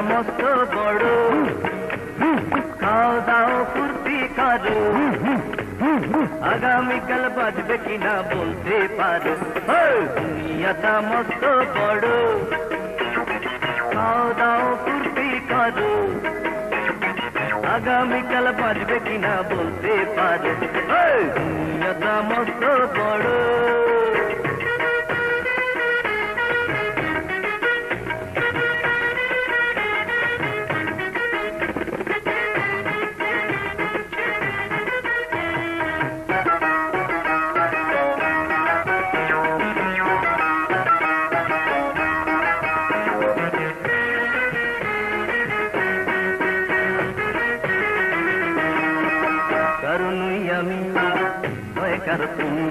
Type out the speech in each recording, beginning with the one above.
মস্ত বড় খাও দাও ফুর্তি করো আগামীকাল বাজবে কিনা বলতে পারো হেই, দুনিয়াটা মস্ত বড় খাও দাও ফুর্তি করো আগামীকাল বাজবে কিনা বলতে পারো হেই, দুনিয়াটা মস্ত বড় ভয় কার তুমি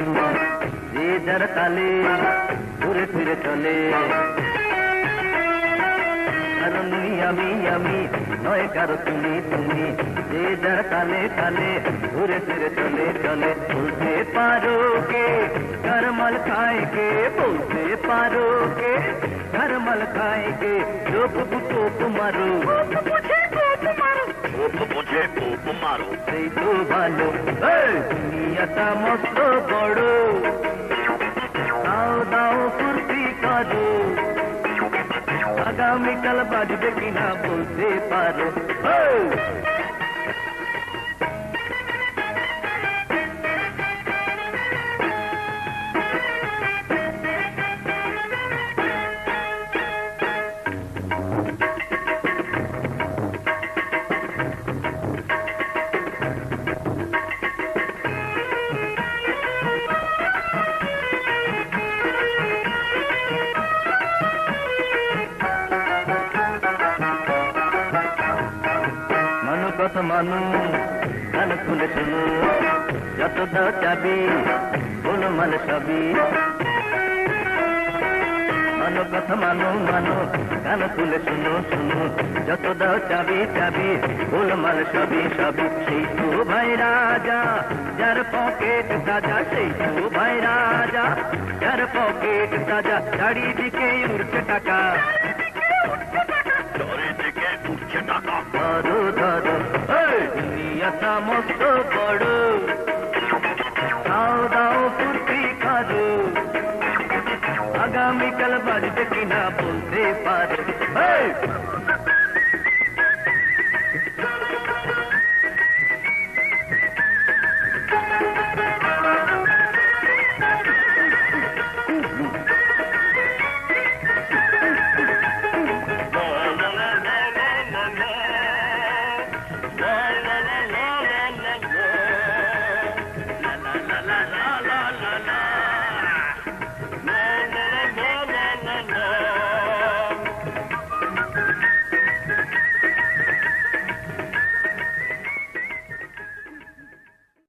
যে তালে ঘুরে ফিরে চলে কারণই আমি আমি নয় কারও তুমি তুমি যে যার তালে তালে ঘুরে ফিরে চলে চলে বলতে পারো কে করমল খায় কে বলতে পারো কে করমল খায় কে লোক বুটো মারো বুঝে খুব মারো সেই তো ভালো দুনিয়াটা মস্ত বড় দাও দাও ফুর্তি করো আগামীকাল বাজবে কিনা বলতে পারো কথা কান খুলে শুনো যত দাও চাবি বলো মানে সবই মানো কথা মানো, কান খুলে শুনো শুনো যত দাও চাবি চাবি বলো মানে সবই সবই সেই তো ভাই রাজা, যার পকেট তাজা, সেই তো ভাই রাজা, যার পকেট তাজা, চারিদিকে উঠছে টাকা। ব্যথা মস্ত বড় দাও দাও ফুর্তি করো আগামীকাল বাড়িতে কিনা বলতে পারো Bye.